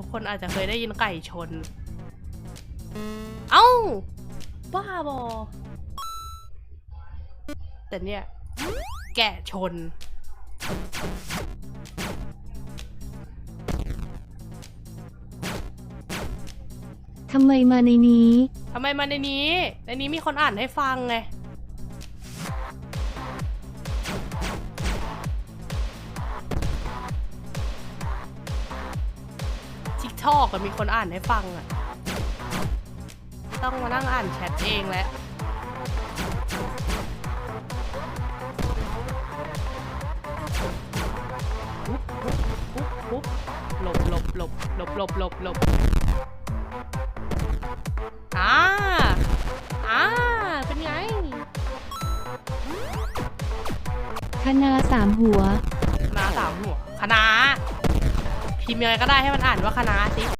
ทุกคนอาจจะเคยได้ยินไก่ชน เอ้า บ้าบอ แต่เนี่ย แกะชน ทำไมมาในนี้ ทำไมมาในนี้ ในนี้มีคนอ่านให้ฟังไง ทิกทอกก็มีคนอ่านให้ฟังอะต้องมานั่งอ่านแชทเองแล้วปุ๊บปุ๊บปุ๊บปุ๊บหลบหลบหลบหลบหลบหลบหลบอ่าอ่าเป็นไง คณะสามหัว คณะสามหัว คณะ พิมพ์ยังไงก็ได้ให้มันอ่านว่าคณะสิ